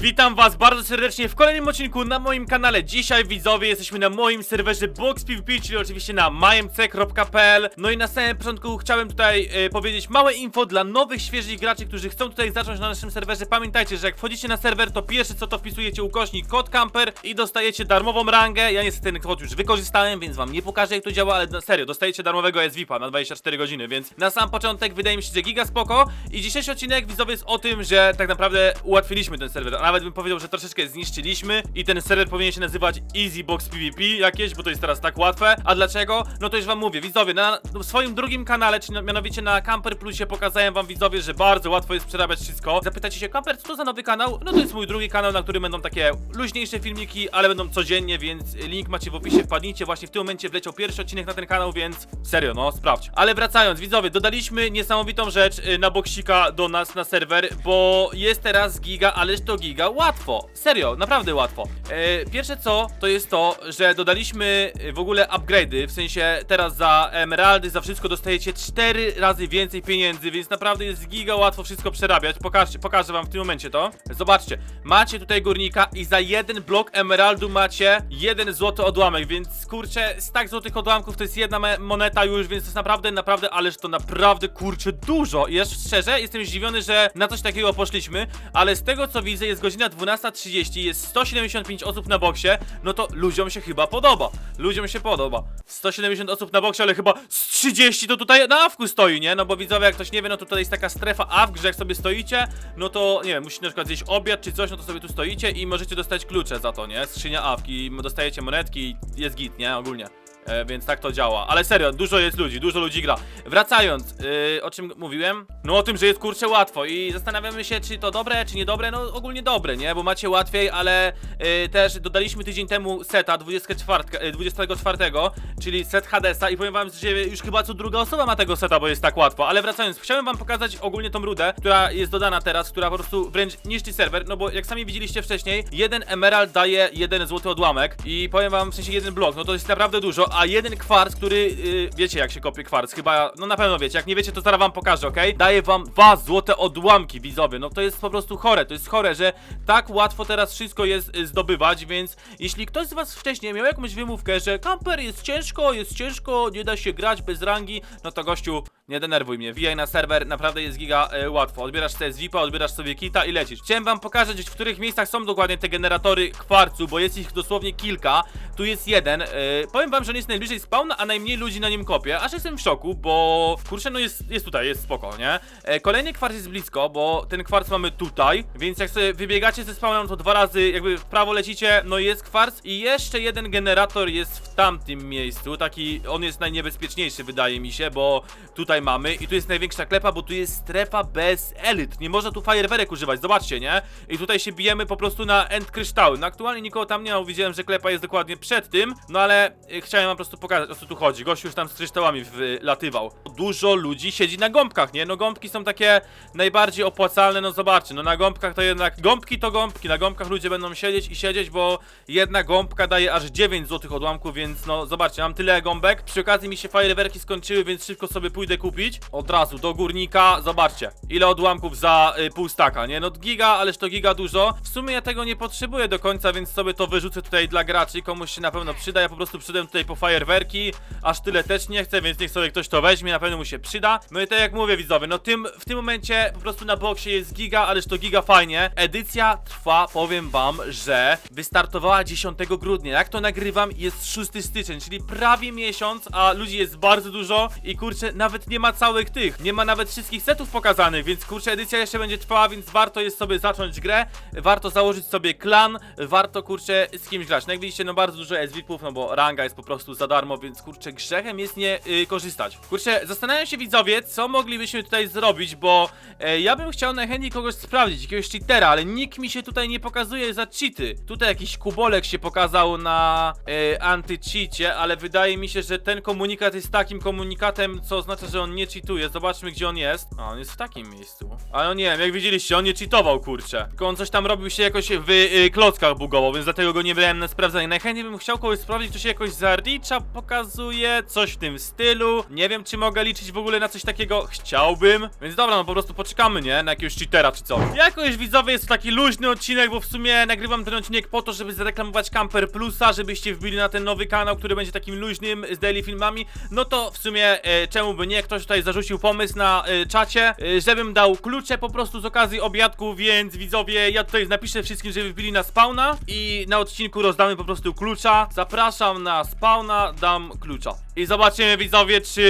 Witam was bardzo serdecznie w kolejnym odcinku na moim kanale. Dzisiaj widzowie jesteśmy na moim serwerze Box PvP, czyli oczywiście na majmc.pl. No i na samym początku chciałem tutaj e, powiedzieć małe info dla nowych, świeżych graczy, którzy chcą tutaj zacząć na naszym serwerze. Pamiętajcie, że jak wchodzicie na serwer, to pierwsze co to wpisujecie ukośnik kod camper i dostajecie darmową rangę. Ja niestety ten kod już wykorzystałem, więc wam nie pokażę jak to działa, ale na serio, dostajecie darmowego SVIP-a na 24 godziny, więc na sam początek wydaje mi się, że giga spoko. I dzisiejszy odcinek widzowie jest o tym, że tak naprawdę ułatwiliśmy ten serwer, nawet bym powiedział, że troszeczkę zniszczyliśmy i ten serwer powinien się nazywać Easy Box PvP jakieś, bo to jest teraz tak łatwe. A dlaczego? No to już wam mówię, widzowie, na swoim drugim kanale, czyli mianowicie na Camper Plusie pokazałem wam widzowie, że bardzo łatwo jest przerabiać wszystko. Zapytacie się, Camper, co to za nowy kanał? No to jest mój drugi kanał, na którym będą takie luźniejsze filmiki, ale będą codziennie, więc link macie w opisie, wpadnijcie. Właśnie w tym momencie wleciał pierwszy odcinek na ten kanał, więc serio, no sprawdź. Ale wracając, widzowie, dodaliśmy niesamowitą rzecz y, na boksika do nas na serwer, bo jest teraz giga, ależ to giga łatwo. Serio, naprawdę łatwo. E, pierwsze co, to jest to, że dodaliśmy y, w ogóle upgrade'y, w sensie teraz za emeraldy, za wszystko dostajecie 4 razy więcej pieniędzy, więc naprawdę jest giga łatwo wszystko przerabiać. Pokażcie, pokażę wam w tym momencie to. Zobaczcie, macie tutaj górnika i za jeden blok emeraldu macie jeden złoty odłamek, więc kurczę, z tak złotych odłamków to jest jedna moneta już, więc to jest naprawdę, naprawdę, ależ to naprawdę kurczę dużo. I jeszcze szczerze, jestem zdziwiony, że na coś takiego poszliśmy, ale z tego co widzę jest godzina 12.30, jest 175 osób na boksie, no to ludziom się chyba podoba. Ludziom się podoba. 170 osób na boksie, ale chyba z 30 to tutaj na awku stoi, nie? No bo widzowie, jak ktoś nie wie, no to tutaj jest taka strefa awk, że jak sobie stoicie, no to nie wiem, musicie na przykład zjeść obiad czy coś, no to sobie tu stoicie i możecie dostać klucze za to, nie? Skrzynia awki, dostajecie monetki jest git, nie? Ogólnie. E, więc tak to działa. Ale serio, dużo jest ludzi, dużo ludzi gra. Wracając, yy, o czym mówiłem? No o tym, że jest kurczę łatwo i zastanawiamy się, czy to dobre, czy niedobre. No ogólnie dobre, nie? Bo macie łatwiej, ale yy, też dodaliśmy tydzień temu seta 24, yy, 24, czyli set Hadesa i powiem wam, że już chyba co druga osoba ma tego seta, bo jest tak łatwo. Ale wracając, chciałem wam pokazać ogólnie tą rudę, która jest dodana teraz, która po prostu wręcz niszczy serwer, no bo jak sami widzieliście wcześniej, jeden emerald daje jeden złoty odłamek i powiem wam, w sensie jeden blok, no to jest naprawdę dużo, a jeden kwarc, który, yy, wiecie jak się kopie kwarc, chyba, no na pewno wiecie, jak nie wiecie, to zaraz wam pokażę, okej? Daje wam dwa złote odłamki, widzowie, no to jest po prostu chore, to jest chore, że tak łatwo teraz wszystko jest y, zdobywać, więc jeśli ktoś z was wcześniej miał jakąś wymówkę, że kamper jest ciężko, jest ciężko, nie da się grać bez rangi, no to gościu, nie denerwuj mnie, wbijaj na serwer, naprawdę jest giga e, łatwo. Odbierasz sobie zwipa, odbierasz sobie kita i lecisz. Chciałem wam pokazać, w których miejscach są dokładnie te generatory kwarcu, bo jest ich dosłownie kilka. Tu jest jeden. E, powiem wam, że on jest najbliżej spawna, a najmniej ludzi na nim kopie. Aż jestem w szoku, bo kurczę, no jest, jest tutaj, jest spoko, nie? E, kolejny kwarc jest blisko, bo ten kwarc mamy tutaj, więc jak sobie wybiegacie ze spawnem, to dwa razy jakby w prawo lecicie, no jest kwarc i jeszcze jeden generator jest w tamtym miejscu, taki, on jest najniebezpieczniejszy wydaje mi się, bo tutaj mamy i tu jest największa klepa, bo tu jest strefa bez elit, nie można tu fajerwerek używać, zobaczcie, nie? I tutaj się bijemy po prostu na end kryształy, no aktualnie nikogo tam nie ma, widziałem, że klepa jest dokładnie przed tym, no ale y, chciałem wam po prostu pokazać, o co tu chodzi, gościu już tam z kryształami wylatywał. Dużo ludzi siedzi na gąbkach, nie? No gąbki są takie najbardziej opłacalne, no zobaczcie, no na gąbkach to jednak, gąbki to gąbki, na gąbkach ludzie będą siedzieć i siedzieć, bo jedna gąbka daje aż 9 złotych odłamków, więc no zobaczcie, mam tyle gąbek, przy okazji mi się fajerwerki skończyły, więc szybko sobie pójdę kupić, od razu do górnika, zobaczcie, ile odłamków za y, pół staka, nie? No giga, ależ to giga dużo, w sumie ja tego nie potrzebuję do końca, więc sobie to wyrzucę tutaj dla graczy, komuś się na pewno przyda, ja po prostu przyszedłem tutaj po fajerwerki, aż tyle też nie chcę, więc niech sobie ktoś to weźmie, na pewno mu się przyda, no i tak jak mówię widzowie, no tym, w tym momencie po prostu na boksie jest giga, ależ to giga fajnie, edycja trwa, powiem wam, że wystartowała 10 grudnia, jak to nagrywam jest 6 styczeń, czyli prawie miesiąc, a ludzi jest bardzo dużo. I kurczę, nawet nie ma całych tych, nie ma nawet wszystkich setów pokazanych, więc kurczę, edycja jeszcze będzie trwała, więc warto jest sobie zacząć grę, warto założyć sobie klan, warto kurczę z kimś grać, no jak widzicie, no bardzo dużo jest VIP-ów, no bo ranga jest po prostu za darmo, więc kurczę, grzechem jest nie y, korzystać. Kurczę, zastanawiam się widzowie, co moglibyśmy tutaj zrobić, bo e, ja bym chciał najchętniej kogoś sprawdzić, jakiegoś cheatera, ale nikt mi się tutaj nie pokazuje za cheaty. Tutaj jakiś kubolek się pokazał na e, anty-cheacie, ale wydaje mi się, że ten komunikat jest takim komunikatem, co oznacza, że on nie cheatuje. Zobaczmy, gdzie on jest. A, on jest w takim miejscu. Ale nie wiem, jak widzieliście, on nie cheatował, kurczę. Tylko on coś tam robił się jakoś w y, klockach bugowo, więc dlatego go nie brałem na sprawdzanie. Najchętniej bym chciał kogoś sprawdzić, to się jakoś za Richa pokazuje, coś w tym stylu. Nie wiem, czy mogę liczyć w ogóle na coś takiego. Chciałbym. Więc dobra, no po prostu poczekamy, nie? Na jakiegoś cheatera czy co. Jako już widzowie, jest to taki luźny odcinek, bo w sumie nagrywam ten odcinek po to, żeby zareklamować Camper Plusa, żebyście wbili na ten nowy kanał, który będzie takim luźnym z daily filmami. No to w sumie e, czemu by nie? Ktoś tutaj zarzucił pomysł na e, czacie, e, żebym dał klucze po prostu z okazji obiadku, więc widzowie, ja tutaj napiszę wszystkim, żeby wbili na spawna i na odcinku rozdamy po prostu klucza. Zapraszam na spawna, dam klucza. I zobaczymy widzowie, czy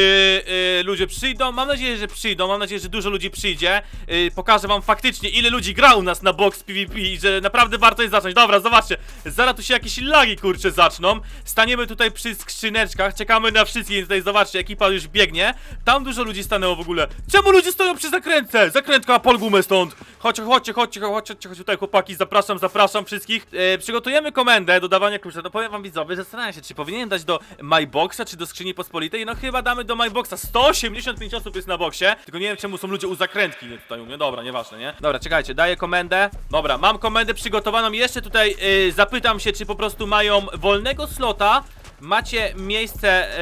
y, ludzie przyjdą. Mam nadzieję, że przyjdą. Mam nadzieję, że dużo ludzi przyjdzie. Y, pokażę wam faktycznie, ile ludzi gra u nas na box PvP i że naprawdę warto jest zacząć. Dobra, zobaczcie. Zaraz tu się jakieś lagi kurcze zaczną. Staniemy tutaj przy skrzyneczkach, czekamy na wszystkich. Tutaj zobaczcie, ekipa już biegnie. Tam dużo ludzi stanęło w ogóle. Czemu ludzie stoją przy zakrętce? Zakrętka, pol gumę stąd. Chodźcie, chodźcie, chodźcie, chodźcie, chodźcie tutaj chłopaki. Zapraszam, zapraszam wszystkich. E, przygotujemy komendę do dawania klucza. To powiem wam widzowie, zastanawiam się, czy powinienem dać do MyBoxa, czy do skrzyni pospolitej. No chyba damy do MyBoxa. 185 osób jest na boksie. Tylko nie wiem czemu są ludzie u zakrętki nie tutaj u mnie. Dobra, nieważne, nie? Dobra, czekajcie, daję komendę. Dobra, mam komendę przygotowaną. Jeszcze tutaj y, zapytam się, czy po prostu mają wolnego slota. Macie miejsce y,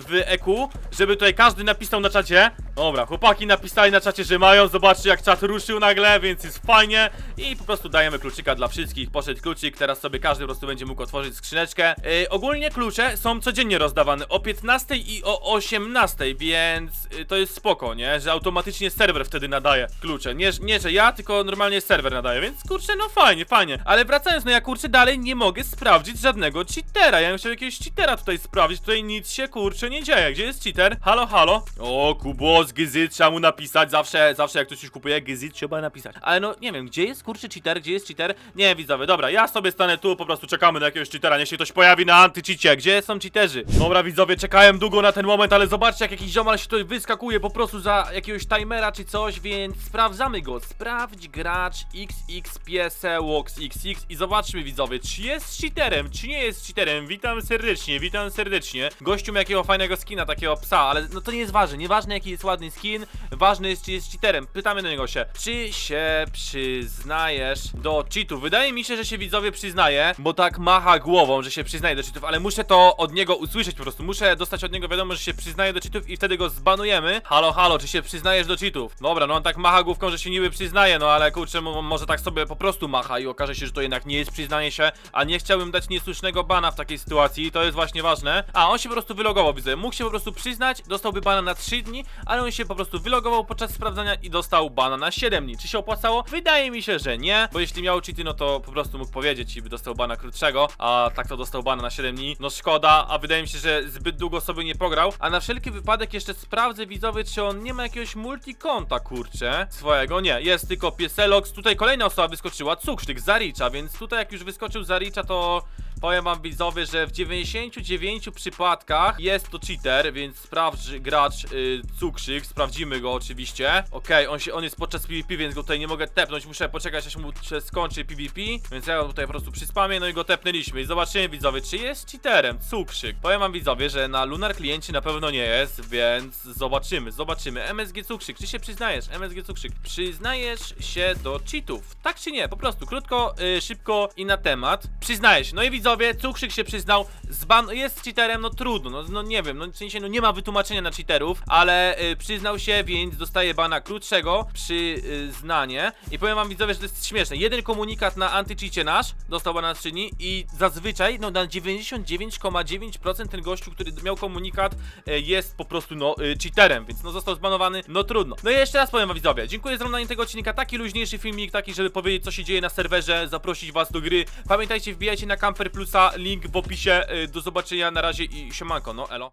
w EQ, żeby tutaj każdy napisał na czacie. Dobra, chłopaki napisali na czacie, że mają. Zobaczcie, jak czat ruszył nagle, więc jest fajnie. I po prostu dajemy kluczyka dla wszystkich. Poszedł kluczyk, teraz sobie każdy po prostu będzie mógł otworzyć skrzyneczkę. Y, ogólnie klucze są codziennie rozdawane o 15 i o 18, więc y, to jest spoko, nie? Że automatycznie serwer wtedy nadaje klucze. Nie, nie że ja, tylko normalnie serwer nadaje, więc kurczę, no fajnie, fajnie. Ale wracając, no ja kurczę dalej nie mogę sprawdzić żadnego cheatera. Ja bym chciał jakiegoś cheatera tutaj sprawdzić. Tutaj nic się kurczę nie dzieje. Gdzie jest cheater? Halo, halo? O, Kubos, Gyzyt, trzeba mu napisać. Zawsze, zawsze jak ktoś coś kupuje, Gyzyt trzeba napisać. Ale no, nie wiem, gdzie jest kurczę cheater? Gdzie jest cheater? Nie, widzowie, dobra, ja sobie stanę tu, po prostu czekamy na jakiegoś cheatera. Niech się ktoś pojawi na antycheacie. Gdzie są cheaterzy? Dobra, widzowie, czekałem długo na ten moment, ale zobaczcie, jak jakiś ziomal się tutaj wyskakuje po prostu za jakiegoś timera czy coś, więc sprawdzamy go. Sprawdź gracz XXPSEWOXXX i zobaczmy, widzowie, czy jest cheaterem, czy nie jest cheaterem. Witam serdecznie, witam serdecznie. Gościu ma jakiego fajnego skina, takiego psa, ale no to nie jest ważne. Nieważne, jaki jest ładny skin, ważne jest, czy jest cheaterem. Pytamy do niego się, czy się przyznajesz do cheatów? Wydaje mi się, że się widzowie przyznaje, bo tak macha głową, że się przyznaje do cheatów, ale muszę to od niego usłyszeć po prostu. Muszę dostać od niego wiadomość, że się przyznaje do cheatów i wtedy go zbanujemy. Halo, halo, czy się przyznajesz do cheatów? Dobra, no on tak macha główką, że się niby przyznaje, no ale kurczę, mo- może tak sobie po prostu macha i okaże się, że to jednak nie jest przyznanie się, a nie chciałbym dać niesłusznego bana w takiej sytuacji, to jest właśnie ważne. A, on się po prostu wylogował, widzę. Mógł się po prostu przyznać, dostałby bana na 3 dni, ale on się po prostu wylogował podczas sprawdzania i dostał bana na 7 dni. Czy się opłacało? Wydaje mi się, że nie, bo jeśli miał cheaty, no to po prostu mógł powiedzieć i by dostał bana krótszego, a tak to dostał bana na 7 dni. No szkoda, a wydaje mi się, że zbyt długo sobie nie pograł. A na wszelki wypadek jeszcze sprawdzę widzowie, czy on nie ma jakiegoś multikonta, kurczę, swojego. Nie, jest tylko Pieselox. Tutaj kolejna osoba wyskoczyła, Cukrzyk, Zaricza, więc tutaj jak już wyskoczył Zaricza, to Powiem wam widzowie, że w 99 przypadkach jest to cheater, więc sprawdź gracz y, cukrzyk, sprawdzimy go oczywiście. Okej, on się on jest podczas PvP, więc go tutaj nie mogę tepnąć, muszę poczekać aż mu się skończy PvP, więc ja go tutaj po prostu przyspamię, no i go tepnęliśmy. I zobaczymy widzowie, czy jest cheaterem, cukrzyk. Powiem wam widzowie, że na Lunar kliencie na pewno nie jest, więc zobaczymy, zobaczymy. MSG cukrzyk, czy się przyznajesz? MSG cukrzyk, przyznajesz się do cheatów, tak czy nie? Po prostu krótko, y, szybko i na temat. Przyznaję się, no i widzowie, Cukrzyk się przyznał, zban jest cheaterem, no trudno, no, no nie wiem, no w sensie, no nie ma wytłumaczenia na cheaterów, ale y, przyznał się, więc dostaje bana krótszego przyznanie. I powiem wam widzowie, że to jest śmieszne. Jeden komunikat na antycheacie nasz dostał bana na 3 dni i zazwyczaj, no na 99,9% ten gościu, który miał komunikat y, jest po prostu, no, y, cheaterem, więc no został zbanowany, no trudno. No i jeszcze raz powiem wam widzowie, dziękuję za oglądanie tego odcinka, taki luźniejszy filmik, taki, żeby powiedzieć co się dzieje na serwerze, zaprosić was do gry. Pamiętajcie, wbijajcie na Camper Plusa, link w opisie, y, do zobaczenia, na razie i siemanko, no elo.